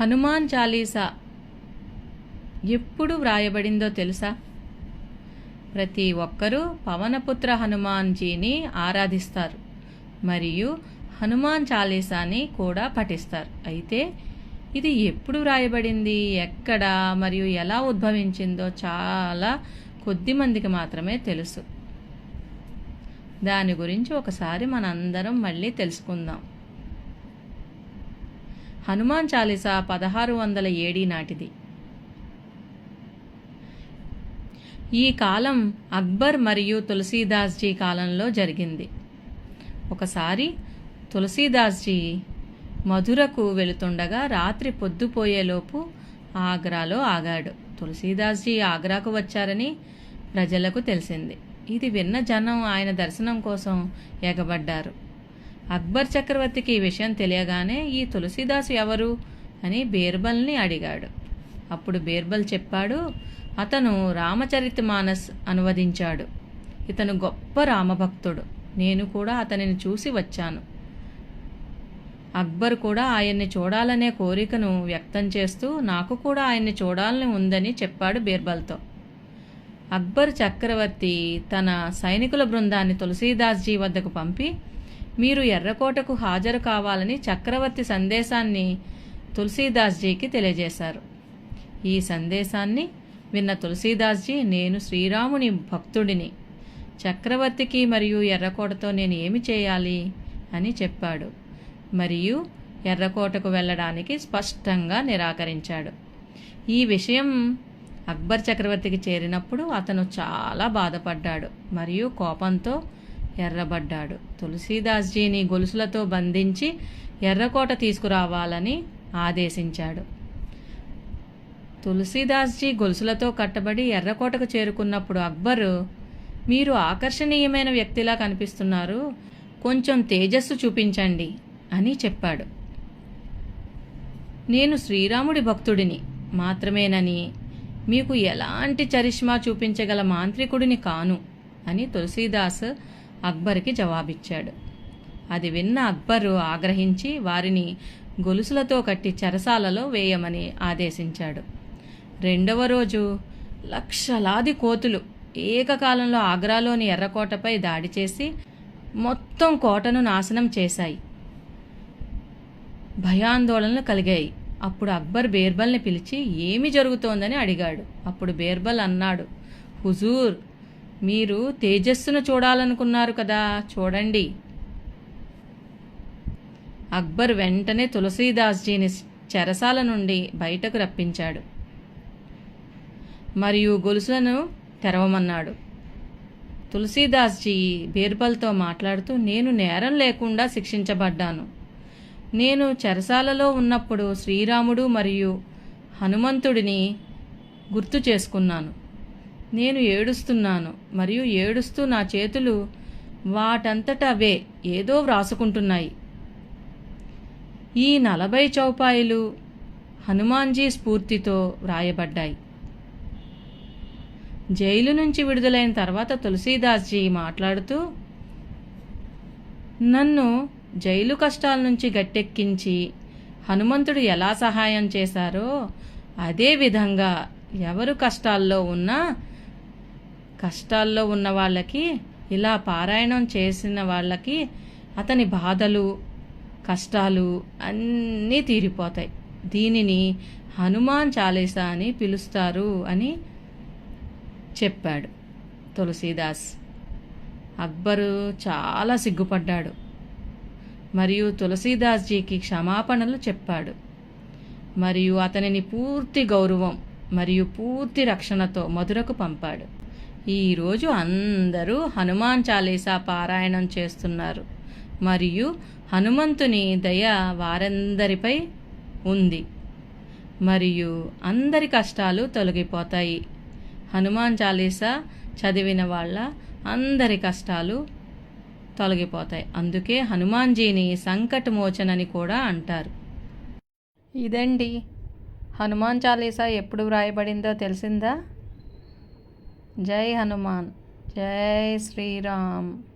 హనుమాన్ చాలీసా ఎప్పుడు వ్రాయబడిందో తెలుసా? ప్రతి ఒక్కరూ పవనపుత్ర హనుమాన్జీని ఆరాధిస్తారు మరియు హనుమాన్ చాలీసాని కూడా పఠిస్తారు. అయితే ఇది ఎప్పుడు వ్రాయబడింది? ఎక్కడ? మరియు ఎలా ఉద్భవించిందో చాలా కొద్ది మందికి మాత్రమే తెలుసు. దాని గురించి ఒకసారి మనందరం మళ్ళీ తెలుసుకుందాం. హనుమాన్ చాలీసా పదహారు వందల ఏడి నాటిది. ఈ కాలం అక్బర్ మరియు తులసీదాస్జీ కాలంలో జరిగింది. ఒకసారి తులసీదాస్జీ మధురకు వెళుతుండగా రాత్రి పొద్దుపోయేలోపు ఆగ్రాలో ఆగాడు. తులసీదాస్జీ ఆగ్రాకు వచ్చారని ప్రజలకు తెలిసింది. ఇది విన్న జనం ఆయన దర్శనం కోసం ఎగబడ్డారు. అక్బర్ చక్రవర్తికి ఈ విషయం తెలియగానే ఈ తులసీదాస్ ఎవరు అని బీర్బల్ని అడిగాడు. అప్పుడు బీర్బల్ చెప్పాడు అతను రామచరితమానస్ అనువదించాడు. ఇతను గొప్ప రామభక్తుడు. నేను కూడా అతనిని చూసి వచ్చాను. అక్బర్ కూడా ఆయన్ని చూడాలనే కోరికను వ్యక్తం చేస్తూ నాకు కూడా ఆయన్ని చూడాలని ఉందని చెప్పాడు బీర్బల్తో. అక్బర్ చక్రవర్తి తన సైనికుల బృందాన్ని తులసీదాస్జీ వద్దకు పంపి మీరు ఎర్రకోటకు హాజరు కావాలని చక్రవర్తి సందేశాన్ని తులసీదాస్జీకి తెలియజేశారు. ఈ సందేశాన్ని విన్న తులసీదాస్జీ నేను శ్రీరాముని భక్తుడిని. చక్రవర్తికి మరియు ఎర్రకోటతో నేను ఏమి చేయాలి? అని చెప్పాడు. మరియు ఎర్రకోటకు వెళ్ళడానికి స్పష్టంగా నిరాకరించాడు. ఈ విషయం అక్బర్ చక్రవర్తికి చేరినప్పుడు అతను చాలా బాధపడ్డాడు. మరియు కోపంతో ఎర్రబడ్డాడు. తులసీదాస్జీని గొలుసులతో బంధించి ఎర్రకోట తీసుకురావాలని ఆదేశించాడు. తులసీదాస్జీ గొలుసులతో కట్టబడి ఎర్రకోటకు చేరుకున్నప్పుడు అక్బరు మీరు ఆకర్షణీయమైన వ్యక్తిలా కనిపిస్తున్నారు. కొంచెం తేజస్సు చూపించండి అని చెప్పాడు. నేను శ్రీరాముడి భక్తుడిని మాత్రమేనని మీకు ఎలాంటి చరిష్మా చూపించగల మాంత్రికుడిని కాను అని తులసీదాస్ అక్బర్కి జవాబిచ్చాడు. అది విన్న అక్బరు ఆగ్రహించి వారిని గొలుసులతో కట్టి చెరసాలలో వేయమని ఆదేశించాడు. రెండవ రోజు లక్షలాది కోతులు ఏకకాలంలో ఆగ్రాలోని ఎర్రకోటపై దాడి చేసి మొత్తం కోటను నాశనం చేశాయి. భయాందోళనలు కలిగాయి. అప్పుడు అక్బర్ బీర్బల్ని పిలిచి ఏమి జరుగుతోందని అడిగాడు. అప్పుడు బీర్బల్ అన్నాడు హుజూర్ మీరు తేజస్సును చూడాలనుకున్నారు కదా చూడండి. అక్బర్ వెంటనే తులసీదాస్జీని చెరసాల నుండి బయటకు రప్పించాడు. మరియు గొలుసులను తెరవమన్నాడు. తులసీదాస్జీ బీర్బల్తో మాట్లాడుతూ నేను నేరం లేకుండా శిక్షించబడ్డాను. నేను చెరసాలలో ఉన్నప్పుడు శ్రీరాముడు మరియు హనుమంతుడిని గుర్తు చేసుకున్నాను. నేను ఏడుస్తున్నాను మరియు ఏడుస్తూ నా చేతులు వాటంతట అవే ఏదో వ్రాసుకుంటున్నాయి. ఈ నలభై చౌపాయిలు హనుమాన్జీ స్ఫూర్తితో వ్రాయబడ్డాయి. జైలు నుంచి విడుదలైన తర్వాత తులసీదాస్జీ మాట్లాడుతూ నన్ను జైలు కష్టాల నుంచి గట్టెక్కించి హనుమంతుడు ఎలా సహాయం చేశారో అదే విధంగా ఎవరు కష్టాల్లో ఉన్నా కష్టాల్లో ఉన్న వాళ్ళకి ఇలా పారాయణం చేసిన వాళ్ళకి అతని బాధలు కష్టాలు అన్నీ తీరిపోతాయి. దీనిని హనుమాన్ చాలీసా అని పిలుస్తారు అని చెప్పాడు తులసీదాస్. అక్బరు చాలా సిగ్గుపడ్డాడు. మరియు తులసీదాస్జీకి క్షమాపణలు చెప్పాడు. మరియు అతనిని పూర్తి గౌరవం మరియు పూర్తి రక్షణతో మధురకు పంపాడు. ఈరోజు అందరూ హనుమాన్ చాలీసా పారాయణం చేస్తున్నారు. మరియు హనుమంతుని దయ వారందరిపై ఉంది. మరియు అందరి కష్టాలు తొలగిపోతాయి. హనుమాన్ చాలీసా చదివిన వాళ్ళ అందరి కష్టాలు తొలగిపోతాయి. అందుకే హనుమాన్జీని సంకటమోచనని కూడా అంటారు. ఇదండి. హనుమాన్ చాలీసా ఎప్పుడు వ్రాయబడిందో తెలిసిందా? జై హనుమాన్. జై శ్రీరామ్.